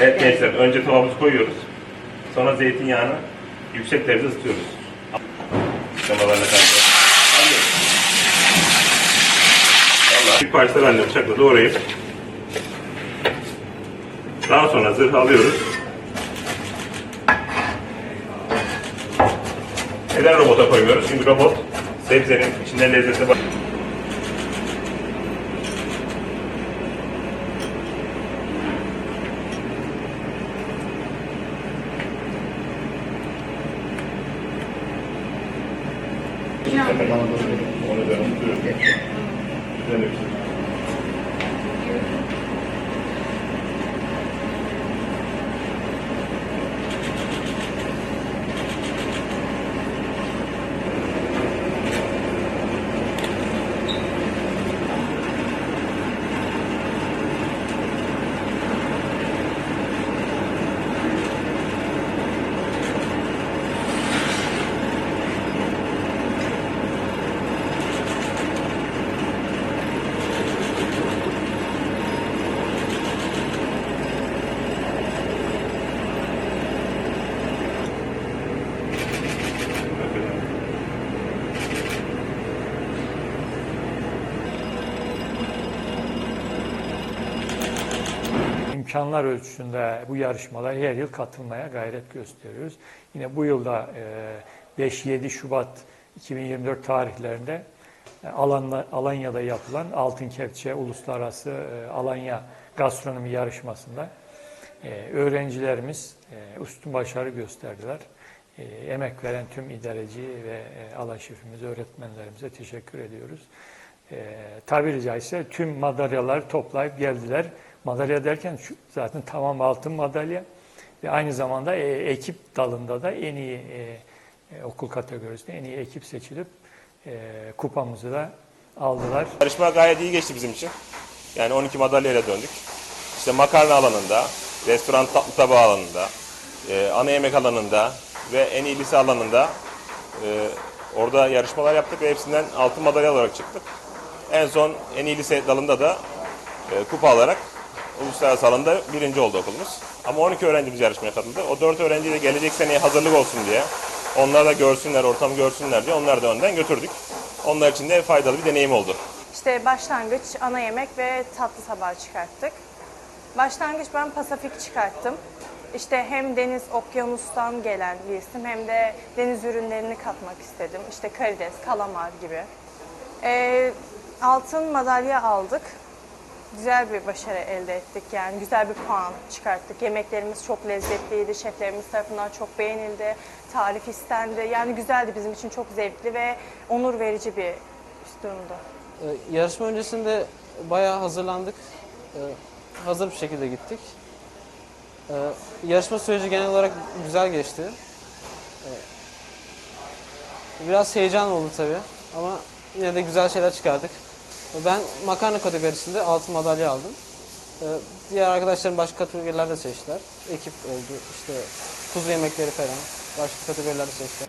Evet gençler, önce tavamızı koyuyoruz. Sonra zeytinyağını yüksek derecede ısıtıyoruz. Karşı. Vallahi bir parça ben de bıçakla doğrayıp daha sonra zırh alıyoruz. Neden robota koymuyoruz? Çünkü robot sebzenin ありがとうございます。İmkanlar ölçüsünde bu yarışmalara her yıl katılmaya gayret gösteriyoruz. Yine bu yılda e, 5-7 Şubat 2024 tarihlerinde e, Alanya'da yapılan Altın Kepçe Uluslararası e, Alanya Gastronomi Yarışması'nda e, öğrencilerimiz e, üstün başarı gösterdiler. E, Emek veren tüm idareci ve e, alan şefimiz, öğretmenlerimize teşekkür ediyoruz. E, tabiri caizse tüm madalyaları toplayıp geldiler. Madalya derken şu, zaten tamam altın madalya ve aynı zamanda e, ekip dalında da en iyi e, e, okul kategorisinde en iyi ekip seçilip e, kupamızı da aldılar. Yarışma gayet iyi geçti bizim için. Yani 12 madalyayla döndük. İşte makarna alanında, restoran tatlı tabağı alanında, e, ana yemek alanında ve en iyi lise alanında e, orada yarışmalar yaptık ve hepsinden altın madalya olarak çıktık. En son en iyi lise dalında da e, kupa alarak uluslararası alanda birinci oldu okulumuz. Ama 12 öğrencimiz yarışmaya katıldı. O 4 öğrenciyi de gelecek seneye hazırlık olsun diye, onlar da görsünler, ortamı görsünler diye onları da önden götürdük. Onlar için de faydalı bir deneyim oldu. İşte başlangıç, ana yemek ve tatlı tabağı çıkarttık. Başlangıç ben Pasifik çıkarttım. İşte hem deniz okyanustan gelen bir isim hem de deniz ürünlerini katmak istedim. İşte karides, kalamar gibi. Ee, altın madalya aldık. Güzel bir başarı elde ettik yani güzel bir puan çıkarttık. Yemeklerimiz çok lezzetliydi, şeflerimiz tarafından çok beğenildi, tarif istendi. Yani güzeldi bizim için çok zevkli ve onur verici bir durumdu. Ee, Yarışma öncesinde bayağı hazırlandık. Ee, Hazır bir şekilde gittik. Ee, Yarışma süreci genel olarak güzel geçti. Ee, Biraz heyecan oldu tabii ama yine de güzel şeyler çıkardık. Ben makarna kategorisinde altın madalya aldım. Ee, Diğer arkadaşlarım başka kategorilerde seçtiler. Ekip oldu, işte kuzu yemekleri falan başka kategorilerde seçtiler.